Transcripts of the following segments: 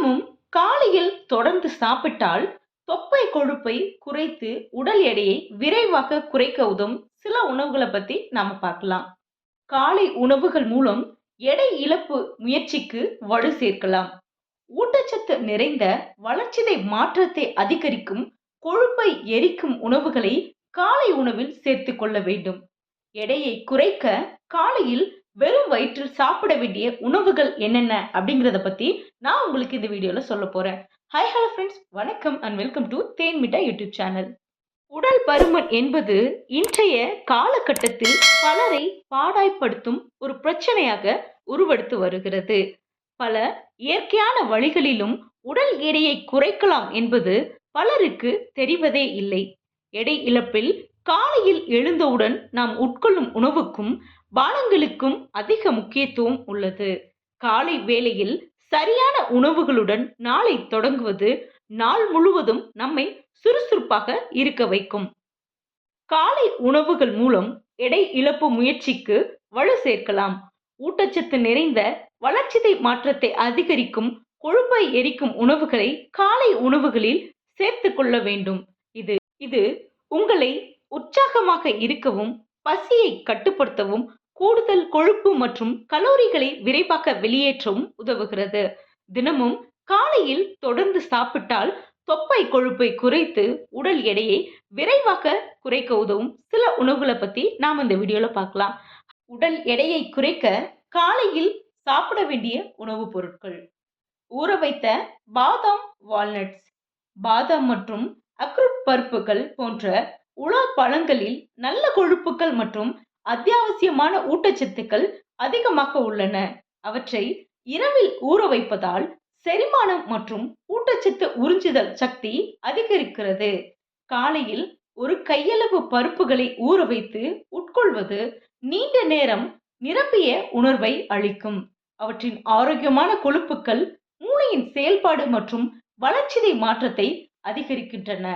தினமும் காலையில் தொடர்ந்து சாப்பிட்டால் தொப்பை கொழுப்பை குறைத்து உடல் எடையை விரைவாக குறைக்க உதவும் சில உணவுகளை பத்தி நாம பார்க்கலாம். காலை உணவுகள் மூலம் எடை இழப்பு முயற்சிக்கு வலு சேர்க்கலாம். ஊட்டச்சத்து நிறைந்த வளர்ச்சிதை மாற்றத்தை அதிகரிக்கும் கொழுப்பை எரிக்கும் உணவுகளை காலை உணவில் சேர்த்து கொள்ள வேண்டும். எடையை குறைக்க காலையில் வெறும் வயிற்றில் சாப்பிட வேண்டிய உணவுகள் என்னென்ன அப்படிங்கிறத பத்தி நான் உங்களுக்கு இந்த வீடியோல சொல்ல போறேன். ஹாய் ஹலோ ஃப்ரெண்ட்ஸ் வணக்கம் and welcome to Thaen Mitta YouTube channel உடல் பருமன் என்பது இன்றைய காலகட்டத்தில் பலரை பாடாய்ப்படுத்தும் ஒரு பிரச்சனையாக உருவெடுத்து வருகிறது. பல இயற்கையான வழிகளிலும் உடல் எடையை குறைக்கலாம் என்பது பலருக்கு தெரிவதே இல்லை. எடை இழப்பில் காலையில் எழுந்தவுடன் நாம் உட்கொள்ளும் உணவுக்கும் பானங்களுக்கும் அதிக முக்கியத்துவம் உள்ளது. காலை வேளையில் சரியான உணவுகளுடன் நாளை தொடங்குவது நாள் முழுவதும் நம்மை சுறுசுறுப்பாக இருக்க வைக்கும். காலை உணவுகள் மூலம் எடை இழப்பு முயற்சிக்கு வலு சேர்க்கலாம். ஊட்டச்சத்து நிறைந்த வளர்ச்சிதை மாற்றத்தை அதிகரிக்கும் கொழுப்பை எரிக்கும் உணவுகளை காலை உணவுகளில் சேர்த்து கொள்ள வேண்டும். இது இது உங்களை உற்சாகமாக இருக்கவும் பசியை கட்டுப்படுத்தவும் கூடுதல் கொழுப்பு மற்றும் கலோரிகளை விரைவாக வெளியேற்றவும் உதவுகிறது. தினமும் காலையில் தொடர்ந்து சாப்பிட்டால் தொப்பை கொழுப்பை குறைத்து உடல் எடையை விரைவாக குறைக்க உதவும். சில உணவுகளை பத்தி நாம் இந்த வீடியோல பார்க்கலாம். உடல் எடையை குறைக்க காலையில் சாப்பிட வேண்டிய உணவுப் பொருட்கள். ஊற வைத்த பாதாம் வால்நட்ஸ் பாதாம் மற்றும் அக்ரூட் பருப்புகள் போன்ற உலா பழங்களில் நல்ல கொழுப்புகள் மற்றும் அத்தியாவசியமான ஊட்டச்சத்துக்கள் அதிகமாக உள்ளன. அவற்றை இரவில் ஊற வைப்பதால் செரிமானம் மற்றும் ஊட்டச்சத்து உறிஞ்சுதல் சக்தி அதிகரிக்கிறது. காலையில் ஒரு கையளவு பருப்புகளை ஊற வைத்து உட்கொள்வது நீண்ட நேரம் நிரம்பிய உணர்வை அளிக்கும். அவற்றின் ஆரோக்கியமான கொழுப்புகள் மூளையின் செயல்பாடு மற்றும் வளர்ச்சிதை மாற்றத்தை அதிகரிக்கின்றன.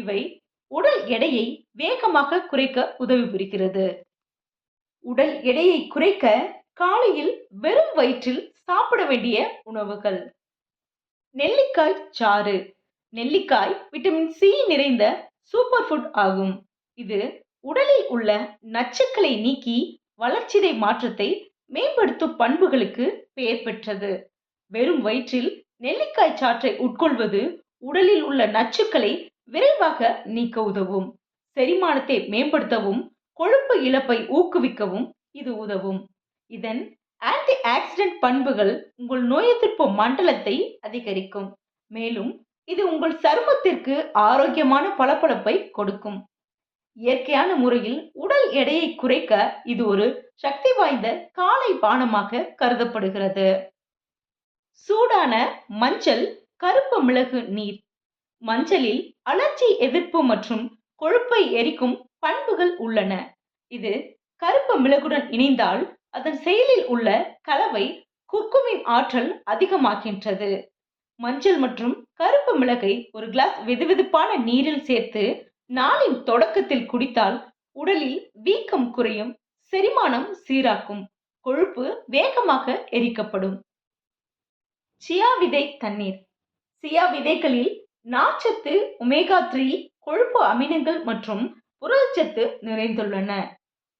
இவை உடல் எடையை வேகமாக குறைக்க உதவி புரிகிறது. உடல் எடையை குறைக்க காலையில் வெறும் வயிற்றில் சாப்பிட வேண்டிய உணவுகள். நெல்லிக்காய் சாறு. நெல்லிக்காய் விட்டமின் சி நிறைந்த சூப்பர் ஃபுட் ஆகும். இது உடலில் உள்ள நச்சுக்களை நீக்கி வளர்ச்சிதை மாற்றத்தை மேம்படுத்தும் பண்புகளுக்கு பெயர் பெற்றது. வெறும் வயிற்றில் நெல்லிக்காய் சாற்றை உட்கொள்வது உடலில் உள்ள நச்சுக்களை விரைவாக நீக்க உதவும் செரிமானத்தை மேம்படுத்தவும் கொழுப்பு இழப்பை ஊக்குவிக்கவும் இது உதவும். இதன் ஆன்டி ஆக்சிடென்ட் பண்புகள் உங்கள் நோய் எதிர்ப்பு மண்டலத்தை அதிகரிக்கும். மேலும் இது உங்கள் சருமத்திற்கு ஆரோக்கியமான பளபளப்பை கொடுக்கும். இயற்கையான முறையில் உடல் எடையை குறைக்க இது ஒரு சக்தி வாய்ந்த காலை பானமாக கருதப்படுகிறது. சூடான மஞ்சள் கருப்பு மிளகு நீர் மஞ்சளில் அலர்ஜி எதிர்ப்பு மற்றும் கொழுப்பை எரிக்கும் பண்புகள் உள்ளன. இது கருப்பு மிளகுடன் இணைந்தால் அதன் செயலில் உள்ள கலவை குர்குமின் ஆற்றல் அதிகமாகின்றது மஞ்சள் மற்றும் கருப்பு மிளகை ஒரு கிளாஸ் வெதுவெதுப்பான நீரில் சேர்த்து நாளின் தொடக்கத்தில் குடித்தால் உடலில் வீக்கம் குறையும் செரிமானம் சீராக்கும் கொழுப்பு வேகமாக எரிக்கப்படும். சியா விதை தண்ணீர். சியா விதைகளில் நார்ச்சத்து ஒமேகா த்ரீ கொழுப்பு அமினங்கள் மற்றும் புரதச்சத்து நிறைந்துள்ளன.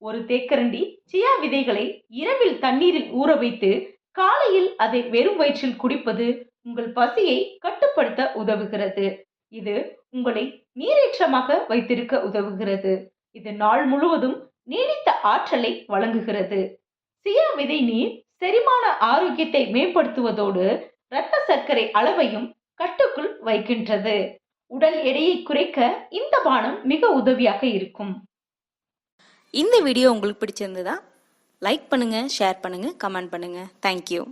ஒரு தேக்கரண்டி சியா விதைகளை இரவில் தண்ணீரில் ஊற வைத்து காலையில் அதை வெறும் வயிற்றில் குடிப்பது உங்கள் பசியை கட்டுப்படுத்த உதவுகிறது. இது உங்களை நீரேற்றமாக வைத்திருக்க உதவுகிறது. இது நாள் முழுவதும் நீடித்த ஆற்றலை வழங்குகிறது. சியா விதை நீர் செரிமான ஆரோக்கியத்தை மேம்படுத்துவதோடு இரத்த சர்க்கரை அளவையும் கட்டுக்குள் வைக்கின்றது. உடல் எடையை குறைக்க இந்த பானம் மிக உதவியாக இருக்கும். இந்த வீடியோ உங்களுக்கு பிடிச்சிருந்ததா? லைக் பண்ணுங்கள் ஷேர் பண்ணுங்கள் கமெண்ட் பண்ணுங்கள் தேங்க்யூ